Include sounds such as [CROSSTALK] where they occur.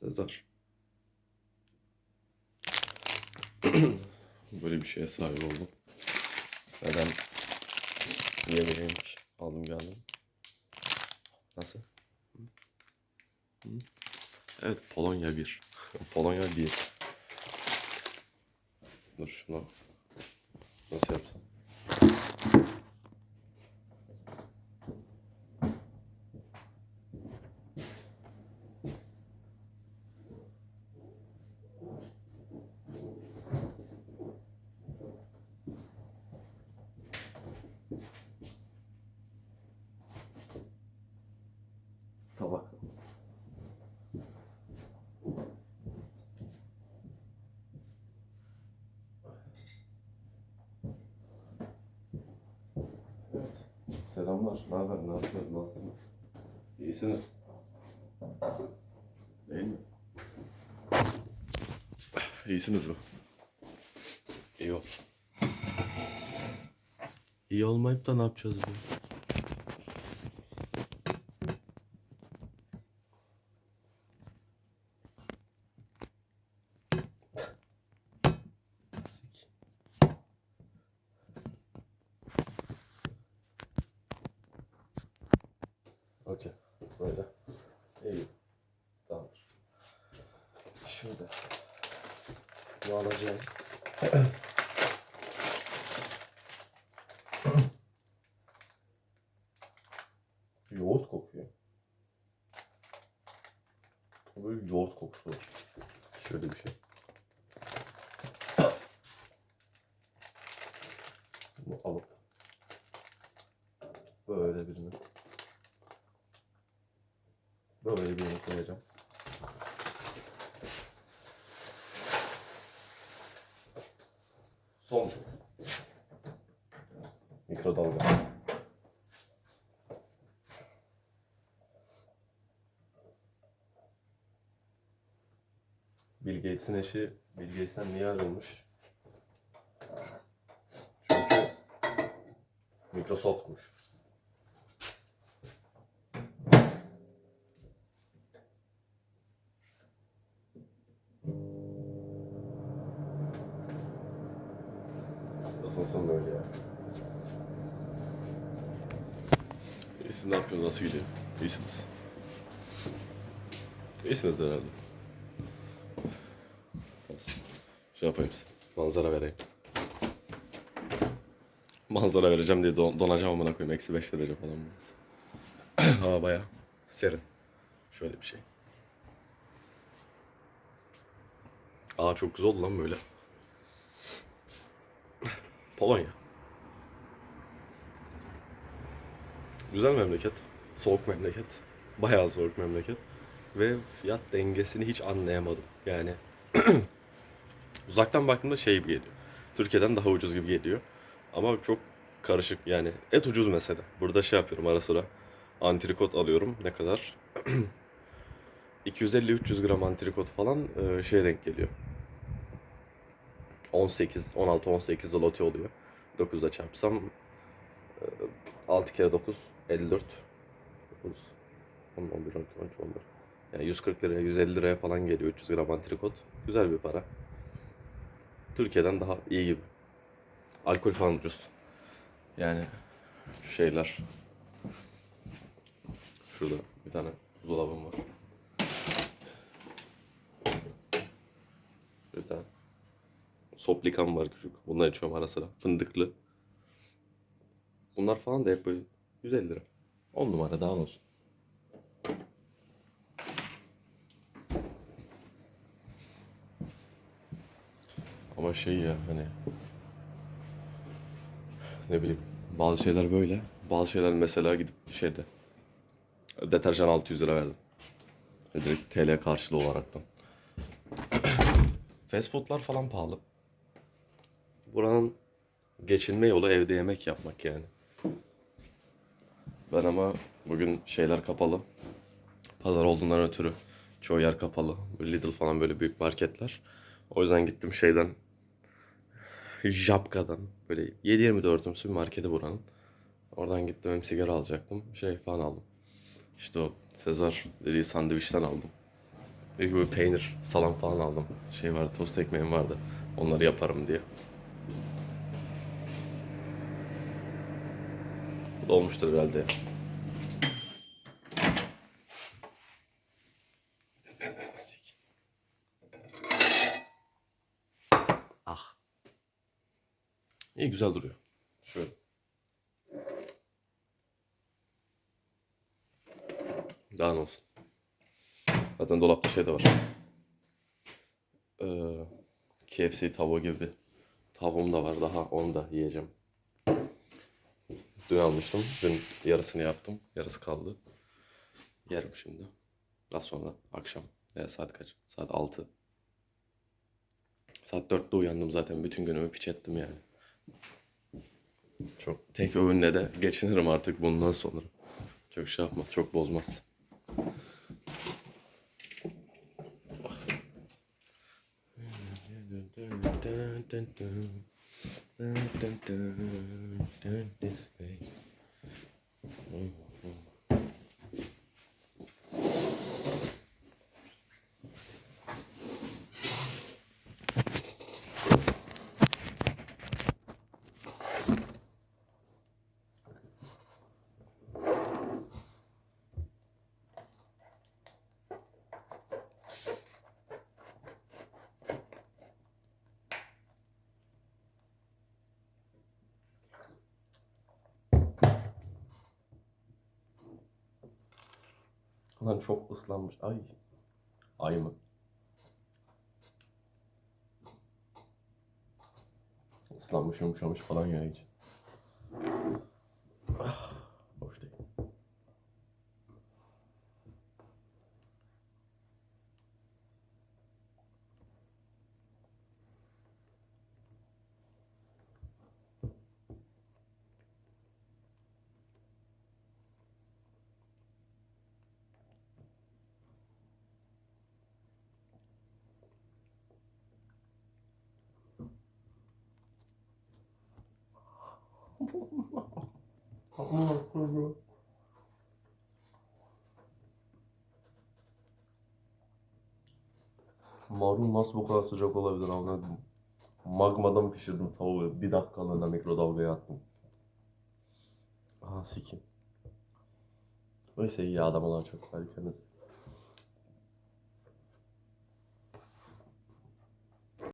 Sezar. [CLEARS THROAT] Böyle bir şeye sahip oldum. Neden yemeyeymiş? Aldım geldim. Nasıl? Hı? Evet Polonya 1. [LAUGHS] Polonya 1. Dur şunu nasıl yapsam? Tabak. Evet. Selamlar. Ne haber? Ne yapıyorsunuz? Nasılsınız? İyisiniz. Değil mi? İyisiniz mi? İyi ol. İyi olmayıp da ne yapacağız bu? Böyle. İyi. Tamamdır. Şurada. Bu alacağım. [CLEARS THROAT] Yoğurt kokuyor. Böyle yoğurt kokusu var. Şöyle bir şey. Bunu alıp böyle birini böyle birini koyacağım. Son mikrodalga. Bill Gates'in eşi Bill Gates'ten niye ayrılmış? Çünkü Microsoft'muş. Nasılsın böyle ya? İyisiniz ne yapıyorsunuz? Nasıl gidiyor? İyisiniz. İyisiniz de herhalde. Nasıl? Şey yapayım size. Manzara vereyim. Manzara vereceğim diye don- donacağım amına koyayım. Eksi 5 derece falan burası. [CLEARS THROAT] Hava baya serin. Şöyle bir şey. Aa çok güzel oldu lan böyle. Polonya. Güzel memleket. Soğuk memleket. Bayağı soğuk memleket. Ve fiyat dengesini hiç anlayamadım. Yani [CLEARS THROAT] uzaktan baktığımda şey gibi geliyor. Türkiye'den daha ucuz gibi geliyor. Ama çok karışık yani. Et ucuz mesela. Burada şey yapıyorum ara sıra. Antrikot alıyorum. Ne kadar? [CLEARS THROAT] 250-300 gram antrikot falan e, şeye denk geliyor. 18, 16, 18 zloty oluyor. 9'da çarpsam e, 6 kere 9, 54. 9, 10, 11, 12, 13, 14. Yani 140 liraya, 150 liraya falan geliyor 300 gram antrikot. Güzel bir para. Türkiye'den daha iyi gibi. Alkol falan ucuz. Yani şeyler. Şurada bir tane buzdolabım var. Bir tane. Soplikam var küçük. Bunları içiyorum ara sıra. Fındıklı. Bunlar falan da hep böyle 150 lira. 10 numara daha olsun. Ama şey ya hani ne bileyim bazı şeyler böyle. Bazı şeyler mesela gidip şeyde deterjan 600 lira verdim. Direkt TL karşılığı olaraktan. [CLEARS THROAT] Fast foodlar falan pahalı. Buranın geçinme yolu evde yemek yapmak yani. Ben ama bugün şeyler kapalı. Pazar olduğundan ötürü çoğu yer kapalı. Lidl falan böyle büyük marketler. O yüzden gittim şeyden Japka'dan böyle 7-24'ümsü bir marketi buranın. Oradan gittim hem sigara alacaktım. Şey falan aldım. İşte o Sezar dediği sandviçten aldım. Bir böyle peynir, salam falan aldım. Şey vardı, tost ekmeğim vardı. Onları yaparım diye. Bu da olmuştur herhalde. Ah. İyi güzel duruyor. Şöyle. Daha ne olsun. Zaten dolapta şey de var. Ee, KFC tavuğu gibi bir tavuğum da var daha onu da yiyeceğim. Dün almıştım. Dün yarısını yaptım. Yarısı kaldı. Yerim şimdi. Daha sonra akşam. Veya saat kaç? Saat 6. Saat 4'te uyandım zaten. Bütün günümü piç ettim yani. Çok tek öğünle de geçinirim artık bundan sonra. Çok şey yapma. Çok bozmaz. Dun, dun, dun, dun, this way. Mm. Lan çok ıslanmış. Ay. Ay mı? Islanmış yumuşamış falan ya hiç. Ah, hoş değil. Marul nasıl bu kadar sıcak olabilir anladım. Magmadan pişirdim tavuğu. Bir dakikalığına mikrodalgaya attım. Aha sikim. Neyse iyi adam olan çok. Hadi kendinize.